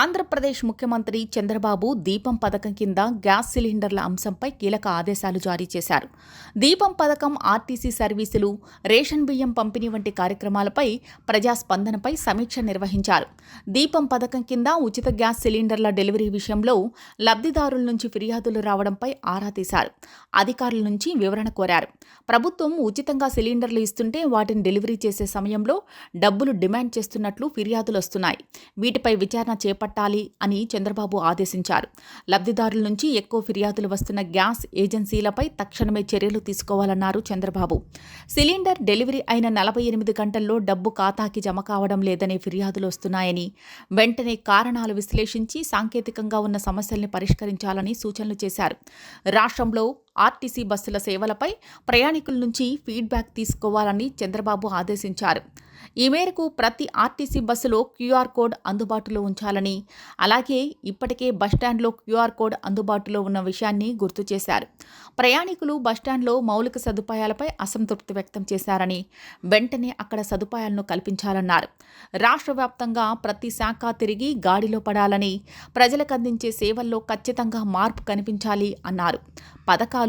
ఆంధ్రప్రదేశ్ ముఖ్యమంత్రి చంద్రబాబు దీపం పథకం కింద గ్యాస్ సిలిండర్ల అంశంపై కీలక ఆదేశాలు జారీ చేశారు. దీపం పథకం ఆర్టీసీ సర్వీసులు రేషన్ బియ్యం పంపిణీ వంటి కార్యక్రమాలపై ప్రజాస్పందనపై సమీక్ష నిర్వహించారు. దీపం పథకం కింద ఉచిత గ్యాస్ సిలిండర్ల డెలివరీ విషయంలో లబ్ధిదారుల నుంచి ఫిర్యాదులు రావడంపై ఆరా తీశారు. అధికారుల నుంచి వివరణ కోరారు. ప్రభుత్వం ఉచితంగా సిలిండర్లు ఇస్తుంటే వాటిని డెలివరీ చేసే సమయంలో డబ్బులు డిమాండ్ చేస్తున్నట్లు ఫిర్యాదులు వస్తున్నాయి. వీటిపై విచారణ చేపట్టాలి అని చంద్రబాబు ఆదేశించారు. లబ్ధిదారుల నుంచి ఎక్కువ ఫిర్యాదులు వస్తున్న గ్యాస్ ఏజెన్సీలపై తక్షణమే చర్యలు తీసుకోవాలన్నారు చంద్రబాబు. సిలిండర్ డెలివరీ అయిన నలభై ఎనిమిది గంటల్లో డబ్బు ఖాతాకి జమ కావడం లేదనే ఫిర్యాదులు వస్తున్నాయని వెంటనే కారణాలు విశ్లేషించి సాంకేతికంగా ఉన్న సమస్యల్ని పరిష్కరించాలని సూచనలు చేశారు. రాష్ట్రంలో ఆర్టీసీ బస్సుల సేవలపై ప్రయాణికుల నుంచి ఫీడ్బ్యాక్ తీసుకోవాలని చంద్రబాబు ఆదేశించారు. ఈ మేరకు ప్రతి ఆర్టీసీ బస్సులో క్యూఆర్ కోడ్ అందుబాటులో ఉంచాలని అలాగే ఇప్పటికే బస్టాండ్లో క్యూఆర్ కోడ్ అందుబాటులో ఉన్న విషయాన్ని గుర్తు చేశారు. ప్రయాణికులు బస్టాండ్లో మౌలిక సదుపాయాలపై అసంతృప్తి వ్యక్తం చేశారని వెంటనే అక్కడ సదుపాయాలను కల్పించాలన్నారు. రాష్ట్ర వ్యాప్తంగా ప్రతి శాఖ తిరిగి గాడిలో పడాలని ప్రజలకు అందించే సేవల్లో ఖచ్చితంగా మార్పు కనిపించాలి అన్నారు. పథకాలు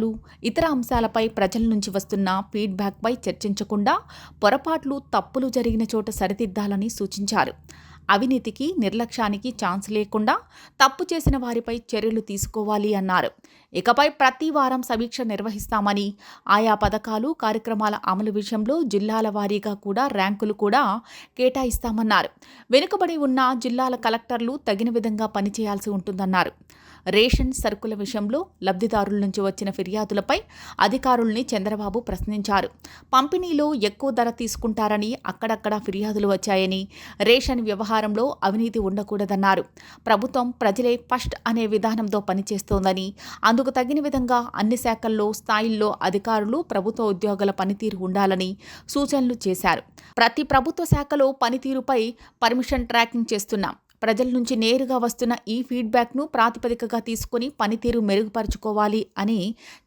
ఇతర అంశాలపై ప్రజల నుంచి వస్తున్న ఫీడ్బ్యాక్పై చర్చించకుండా పొరపాట్లు తప్పులు జరిగిన చోట సరిదిద్దాలని సూచించారు. అవినీతికి నిర్లక్ష్యానికి ఛాన్స్ లేకుండా తప్పు చేసిన వారిపై చర్యలు తీసుకోవాలి అన్నారు. ఇకపై ప్రతి వారం సమీక్ష నిర్వహిస్తామని ఆయా పథకాలు కార్యక్రమాల అమలు విషయంలో జిల్లాల వారీగా కూడా ర్యాంకులు కూడా కేటాయిస్తామన్నారు. వెనుకబడి ఉన్న జిల్లాల కలెక్టర్లు తగిన విధంగా పనిచేయాల్సి ఉంటుందన్నారు. రేషన్ సరుకుల విషయంలో లబ్ధిదారుల నుంచి వచ్చిన ఫిర్యాదులపై అధికారుల్ని చంద్రబాబు ప్రశ్నించారు. పంపిణీలో ఎక్కువ ధర తీసుకుంటారని అక్కడక్కడ ఫిర్యాదులు వచ్చాయని రేషన్ వ్యవహారంలో అవినీతి ఉండకూడదన్నారు. ప్రభుత్వం ప్రజలే ఫస్ట్ అనే విధానంతో పనిచేస్తోందని అందు అందుకు తగిన విధంగా అన్ని శాఖల్లో స్థాయిల్లో అధికారులు ప్రభుత్వ ఉద్యోగుల పనితీరు ఉండాలని సూచనలు చేశారు. ప్రతి ప్రభుత్వ శాఖలో పనితీరుపై పర్మిషన్ ట్రాకింగ్ చేస్తున్నాం. ప్రజల నుంచి నేరుగా వస్తున్న ఈ ఫీడ్బ్యాక్ను ప్రాతిపదికగా తీసుకుని పనితీరు మెరుగుపరుచుకోవాలి అని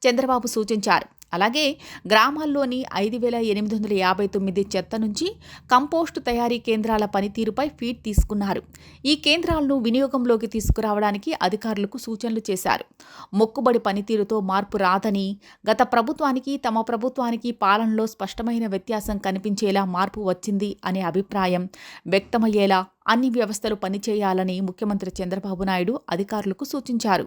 చంద్రబాబు సూచించారు. అలాగే గ్రామాల్లోని ఐదు వేల ఎనిమిది వందల యాభై తొమ్మిది చెత్త నుంచి కంపోస్టు తయారీ కేంద్రాల పనితీరుపై ఫీడ్ తీసుకున్నారు. ఈ కేంద్రాలను వినియోగంలోకి తీసుకురావడానికి అధికారులకు సూచనలు చేశారు. మొక్కుబడి పనితీరుతో మార్పు రాదని గత ప్రభుత్వానికి తమ ప్రభుత్వానికి పాలనలో స్పష్టమైన వ్యత్యాసం కనిపించేలా మార్పు వచ్చింది అనే అభిప్రాయం వ్యక్తమయ్యేలా అన్ని వ్యవస్థలు పనిచేయాలని ముఖ్యమంత్రి చంద్రబాబు నాయుడు అధికారులకు సూచించారు.